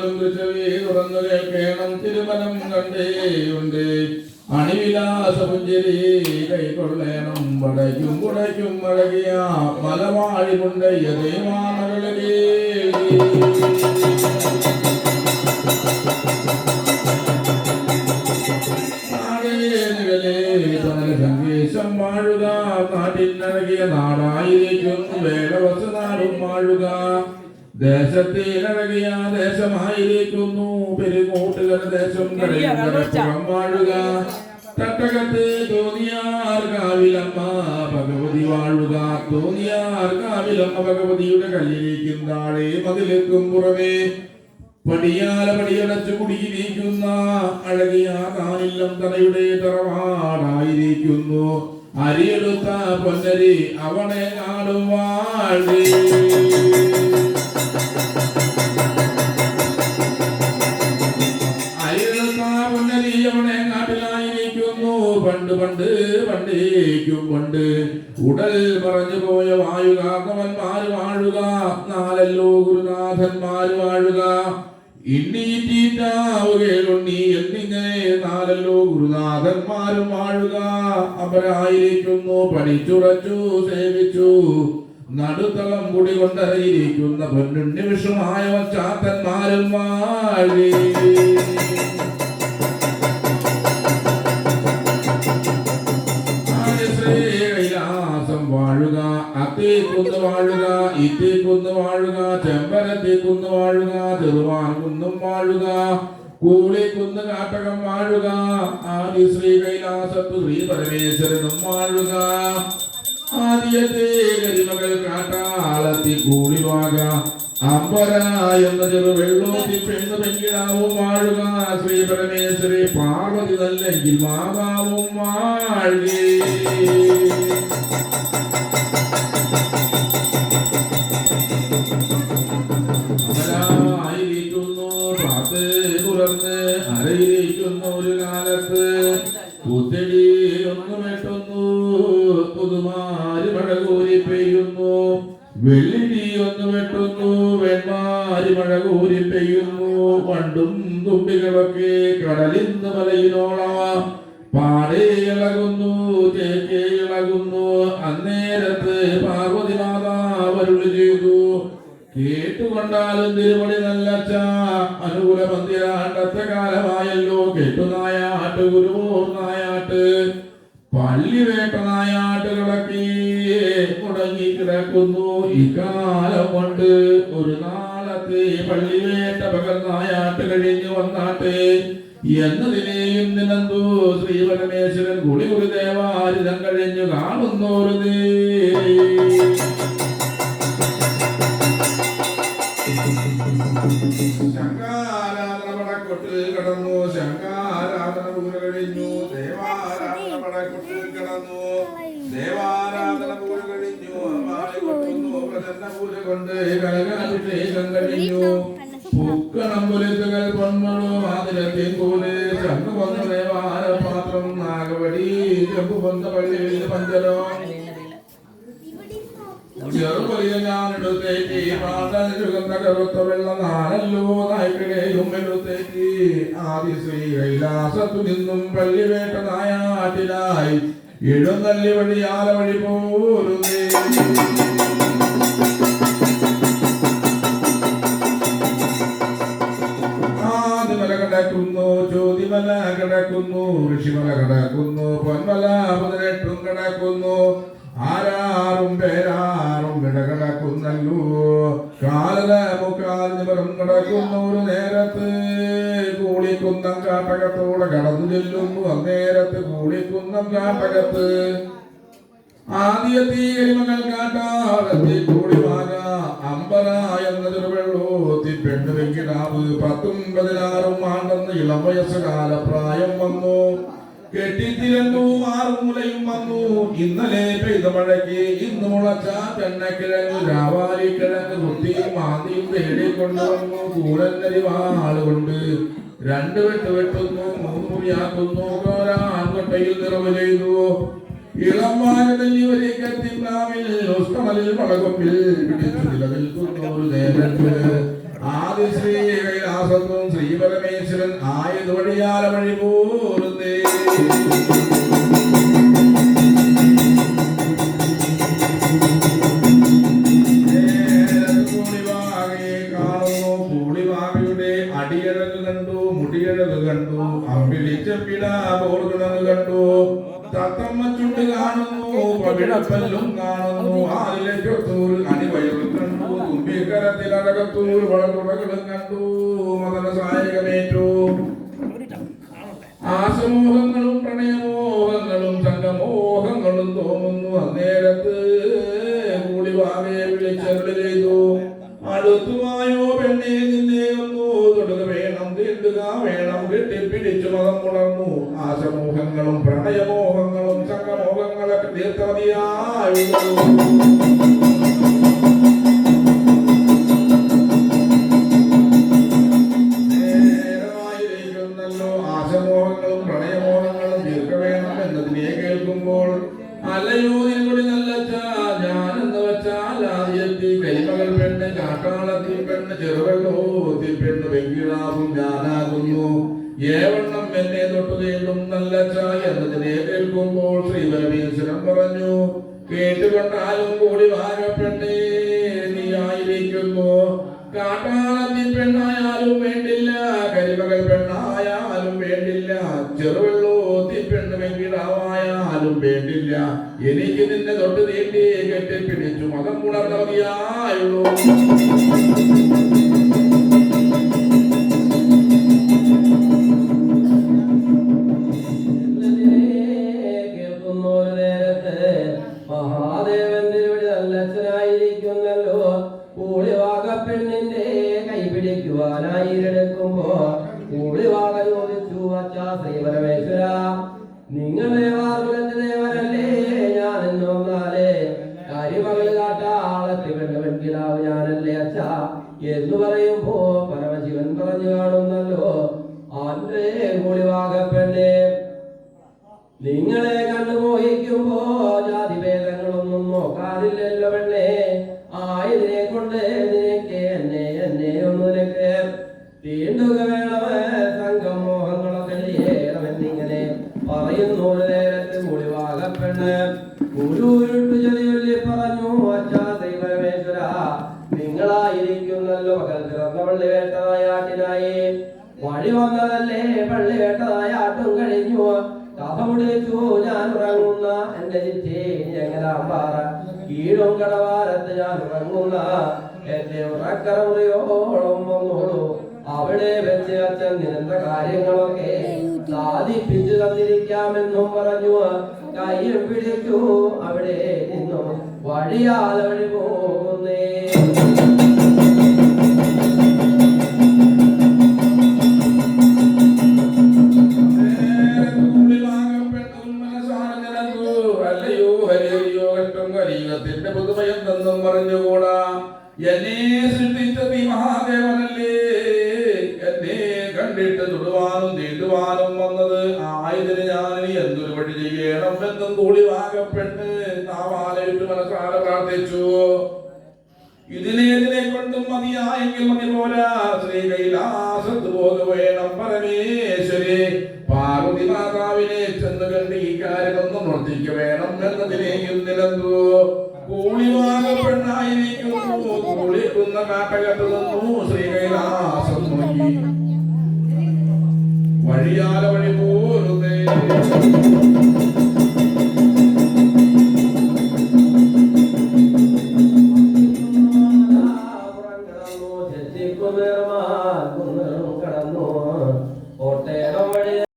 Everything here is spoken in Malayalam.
കാലും ചെവി തുറന്നു കേൾക്കണം തിരുമലം കണ്ടേയുണ്ട്. അണിവിലാസ പുഞ്ചിരി കൈക്കൊള്ളേണം വടയ്ക്കും കുടയ്ക്കും അഴകിയ മലവാഴിമുണ്ട് യഥേമാമകളേ സന്ദേശം ദേശത്തിനഴകിയ ദേശമായിരിക്കുന്നു. പെരുകൂട്ടുകൾ ദേശം കടയും വാഴുക. തട്ടകത്ത് തോന്നിയാർക്കാവിലമ്മ ഭഗവതി വാഴുക. തോന്നിയാർക്കാവിലമ്മ ഭഗവതിയുടെ കല്ലിലേക്കും താഴെ മതിലേക്കും പുറമേ പടിയാല പടിയടച്ചു കുടിയിരിക്കുന്ന അഴകിയ കാനില്ലം തനയുടെ തറവാടായിരിക്കുന്നു. അരിയെടുത്ത പൊന്നരി അവനെ കാണുവാഴേ പണ്ടേക്കും കൊണ്ട് ഉടൽ പറഞ്ഞു പോയ വായുകാകവന്മാര് വാഴുക. നാലല്ലോ ഗുരുനാഥന്മാര് വാഴുക. ഇണ്ണീറ്റീറ്റാവുകയുണ്ണി എന്നിങ്ങനെ നാലല്ലോ ഗുരുനാഥന്മാരും വാഴുക. അവരായിരിക്കുന്നു പഠിച്ചുറച്ചു സേവിച്ചു. നടുത്തളം കൂടി കൊണ്ടറിയിരിക്കുന്ന പൊന്നുണ്ണി വിഷമായ ചാത്തന്മാരും വാഴേ. കുന്ന് വാഴുക ഇത്തേ കുന്ന് വാഴുക ചെമ്പരത്തി കുന്ന് വാഴുക ചെറുവാൻ കുന്നും വാഴുക കൂളി കുന്ന് കാട്ടകം വാഴുക ആദി ശ്രീ കൈലാസത്തു ശ്രീ പരമേശ്വരനും വാഴുക. ആദ്യത്തെ കരിമകൾ കാട്ടാളത്തി കൂളി വാക അമ്പര എന്ന ചെറു വെള്ളോത്തി പെണ്ണു പെങ്കിടാവും വാഴുക ശ്രീ പരമേശ്വരി പാർവതി നല്ലെങ്കിൽ മാതാവും വാഴേ വെട്ടുന്നു പുതുമാരി മഴ കൂരി പെയ്യുന്നു. വെള്ളിടി ഒന്ന് വെട്ടുന്നു. വെൺമാരി മഴ കൂരി പെയ്യുന്നു. പണ്ടും തുമ്പികളൊക്കെ കടലിന്ന് മലയിലോളാം. പാടേ ഇളകുന്നു തേക്കേ ഇളകുന്നു. അന്നേരത്ത് പാർവതി മാതാവരുളി ചെയ്തു. കേട്ടുകൊണ്ടാലും തിരുമണി നല്ല അനുകൂല മന്ദിരാണ്ടത്തെ കാലമായല്ലോ കേട്ടുനായാട്ട് ഗുരുവോർ നായാട്ട് പള്ളി വേട്ട നായാട്ടുകളൊക്കെ മുടങ്ങി കിടക്കുന്നു. ഇക്കാലം കൊണ്ട് ഒരു നാളത്തെ പള്ളി വേട്ട പകൽ നായാട്ട് കഴിഞ്ഞു വന്നാട്ടെ. എന്നതിനെയും നിനന്തു ശ്രീ പരമേശ്വരൻ കുളി ഒരു ദേവാരിതം കഴിഞ്ഞു കാണുന്നോരുതേ. ശങ്കാരാധന പടക്കൊട്ടിൽ കിടന്നു. പൂക്കണമ്പുലിത്തുകൾ പൊന്മണു ആതിരത്തിൻ പോലെ ചങ്ങു വന്ന ദേവാര പാത്രം നാഗവടി ചെമ്പു വന്ന പള്ളിയിൽ പഞ്ചലോ. ചെറുപൊലിയ ഞാനെടുത്തേക്ക് പാടൽ ചുകന്ന കറുത്ത വെള്ള നാലല്ലോ നായ്ക്കളെയും എടുത്തേക്ക് ആദി ശ്രീ കൈലാസത്തു നിന്നും പള്ളിവേട്ട നായാട്ടിലായി എഴുന്നള്ളി വഴി ആല പോരുന്നേ. കിടക്കുന്നു ഋഷിമല കിടക്കുന്നു പൊന്മല പതിനെട്ടും കിടക്കുന്നു. ആരാറും പേരാറും കിടകിടക്കുന്നല്ലോ. കാലല മുക്കാൽ നിവറും കിടക്കുന്നു ഒരു നേരത്ത്. കൂളിക്കുന്നം കാട്ടകത്തോടെ കടന്നു ചെല്ലുന്നു അന്നേരത്ത് കൂളിക്കുന്നം കാട്ടകത്ത്. ആദ്യത്തെ കരിമകൾ കാട്ടാറത്തി കൂടിവാക അമ്പല എന്നതൊരു പെണ്ണ് വെങ്കിടാവ് പത്തും പതിനാറും ആണ്ടെന്ന് ഇളം വയസ്സുകാല പ്രായം വന്നു. കെട്ടിത്തിരന്നു ആറുമൂലയും വന്നു. ഇന്നലെ പെയ്ത മഴയ്ക്ക് ഇന്ന് മുളച്ച ചെണ്ണക്കിഴങ്ങ് രാവാലിക്കിഴങ്ങ് കുത്തിയും മാന്തിയും തേടിക്കൊണ്ടുവന്നു കൂലന്നരി വാളുകൊണ്ട് രണ്ട് വെട്ട് വെട്ടുന്നു മൂന്ന് മുറിയാക്കുന്നു ആൺകൊട്ടയിൽ നിറവ് ചെയ്തു. ഇളമാനതല്ലിവരേക്കത്തിപ്രാവിൽ ഉസ്തമലിൽ പളകൊമ്പിൽ പിടിച്ചു നിലനിൽക്കുന്ന ഒരു നേരത്ത് ആദി ശ്രീ കൈലാസത്വം ശ്രീ പരമേശ്വരൻ ആയത് വഴിയാല വഴി പോരുന്നേ കണ്ടു തത്തമ്മ ചുണ്ട് കാണുന്നു പവിഴപ്പല്ലും കാണുന്നു. അണിവയറും കണ്ടു അടകത്തൂർ വളതുറകളും കണ്ടു. മദന സായകമേറ്റു ആസമോഹങ്ങളും പ്രണയമോഹങ്ങളും സംഗമോഹങ്ങളും തോന്നുന്നു. അന്നേരത്ത് കൂടി വാവയെ വിളിച്ചരുളി ചെയ്തു. അടുത്തുവായോ പെണ്ണെ നിന്നെ ഒന്നു തൊടുക വേണം തീണ്ടുക വേണം കെട്ടിപ്പിടിച്ചു മതം ഉണർന്നു ആശമോഹങ്ങളും പ്രണയമോഹങ്ങളും സംഗമോഹങ്ങളൊക്കെ തീർത്തമതിയായുള്ളൂ കേൾക്കുമ്പോൾ അല്ലയോ നിങ്ങളുടെ നല്ല ഞാനെന്ന് വെച്ചാൽ ആദ്യത്തി കരിമകൾ പെണ്ണ് കാട്ടാളത്തി പെണ്ണ് ചെറുവെള്ളോത്തിൽ പെണ്ണ് വെങ്കിടാവും ഞാനാകുന്നു. ഏവണ്ണം എന്നെ തൊട്ടു തീണ്ടും നല്ല എന്നതിനെ കേൾക്കുമ്പോൾ ശ്രീപരമേശ്വരൻ പറഞ്ഞു. കേട്ടുകൊണ്ടാലും കൂടി വാഴപ്പെണ്ണേ നീ ആയിരിക്കുന്നു. കാട്ടാളത്തിൽ പെണ്ണായാലും വേണ്ടില്ല കരിമകൾ പെണ്ണായാലും വേണ്ടില്ല ചെറുവെള്ളോത്തിൽ പെണ്ണ് വെങ്കിടാവായാലും വേണ്ടില്ല എനിക്ക് നിന്നെ തൊട്ട് നീട്ടി കെട്ടി പിടിച്ചു. മതം കൂടാതെ മതിയായുള്ളൂ. കൂടി കൈ എടുക്കുമ്പോ കൂളിവാക ചോദിച്ചു അച്ഛാ ശ്രീ ചെയ്യണമെന്നിങ്ങനെ പറയുന്നു നേരത്ത് മുളിവാക പെണ്ണ്. ഗുരുരുട്ടു പറഞ്ഞു അച്ഛാ നിങ്ങളായിരിക്കുന്നല്ലോ മകൻ പിറന്ന പള്ളി വേട്ടനായാട്ടിനായി വഴി വന്നതല്ലേ പള്ളി ആട്ടും കഴിഞ്ഞു. കഥമുടിച്ചു ഞാൻ ഉറങ്ങുന്ന എന്റെ ചിറ്റേ ഞങ്ങലാമ്പാറ കീഴും കടവാരത്ത് ഞാൻ ഉറങ്ങുന്ന എന്റെ ഉറക്കറമുറിയോളം വന്നോളൂ. അവിടെ വെച്ച് അച്ഛൻ നിരന്ത കാര്യങ്ങളൊക്കെ സാധിപ്പിച്ചു തന്നിരിക്കാമെന്നും പറഞ്ഞു. കയ്യിൽ പിടിച്ചു അവിടെ നിന്നും വഴിയാതെ വഴി പോകുന്നേ. കലീകത്തിന്റെ പുതുമയെന്തെന്നും പറഞ്ഞുകൂടാ. എന്നെ സൃഷ്ടിച്ച നീ മഹാദേവനല്ലേ തീണ്ടുവാനും വന്നത്. ആയതിന് ഞാൻ എന്തൊരു വഴി ചെയ്യണം? എന്നും കൂടി വാഗപ്പെട്ട് നാവാലയിട്ട് മനസ്സാല പ്രാർത്ഥിച്ചു. ഇതിനെതിനെ ഇതിനെ കൊണ്ടും മതിയായെങ്കിൽ മതി പോരാ. ശ്രീ കൈലാസത്ത് പോക വേണം പരമേശ്വരി. പാർവതി മാതാവിനെ ചെന്ന് കണ്ട് ഈ കാര്യമൊന്നും നിർത്തിക്ക വേണം എന്നതിനെയും നിലന്തു കൂളിവാക പെണ്ണായിരിക്കുന്നു കുളിക്കുന്ന കാട്ടകത്ത് നിന്നു. Shri Thank you.